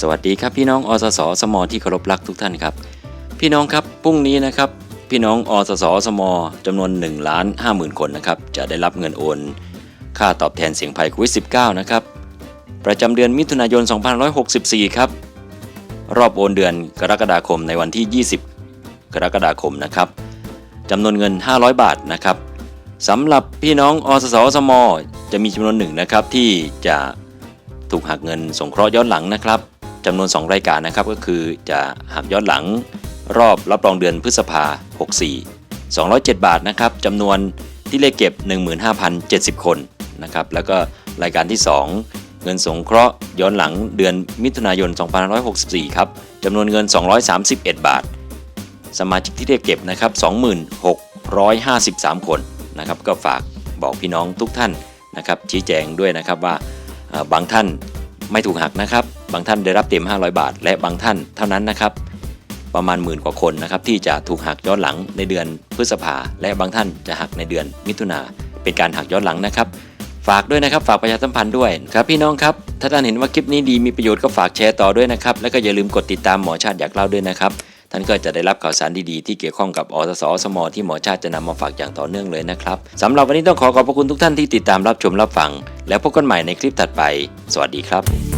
สวัสดีครับพี่น้องอสสสมที่เคารพรักทุกท่านครับ พี่น้องครับพรุ่งนี้นะครับ พี่น้องอสสสมจำนวน1ล้าน5 0,000 คนนะครับจะได้รับเงินโอน ค่าตอบแทนเสี่ยงภัยโควิด -19 นะครับประจำเดือนมิถุนายน2564 ครับ รอบโอนเดือนกรกฎาคมในวันที่ 20 กรกฎาคมนะครับจำนวนเงิน 500 บาทนะครับสำหรับพี่น้องอสสสมจะมีจำนวนหนึ่งนะครับที่จะถูกหักเงินสงเคราะห์ย้อนหลังนะครับ จำนวน 2 รายการนะครับก็คือจะหักย้อนหลังรอบรับรองเดือนพฤษภา 64 207 บาทนะครับจำนวนที่เลขเก็บ 15,070 คนนะครับแล้วก็รายการที่ 2 เงินสงเคราะห์ย้อนหลังเดือนมิถุนายน 2564 ครับจำนวนเงิน 231 บาท สมาชิกที่เรียกเก็บนะครับ 2653 คนนะครับก็ฝากบอกพี่น้องทุกท่านนะครับชี้แจงด้วยนะครับว่าบางท่านไม่ถูกหักนะครับ บางท่านได้รับเต็ม 500 บาท และบางท่านเท่านั้นนะครับ ประมาณหมื่นกว่าคนนะครับที่จะถูกหักย้อนหลังในเดือนพฤษภาและบางท่านจะหักในเดือนมิถุนาเป็นการหักย้อนหลังนะครับ ฝากด้วยนะครับ ฝากประชาสัมพันธ์ด้วยครับพี่น้องครับถ้าท่านเห็นว่าคลิปนี้ดีมีประโยชน์ก็ฝากแชร์ต่อด้วยนะครับแล้วก็อย่าลืมกดติดตามหมอชาติอยากเล่าด้วยนะครับท่านก็จะได้รับข่าวสารดีๆ ที่เกี่ยวข้องกับอสสสมที่หมอชาติจะนำมาฝากอย่างต่อเนื่องเลยนะครับสำหรับวันนี้ต้องขอขอบพระคุณทุกท่านที่ติดตามรับชมรับฟัง แล้วพบกันใหม่ในคลิปถัดไป สวัสดีครับ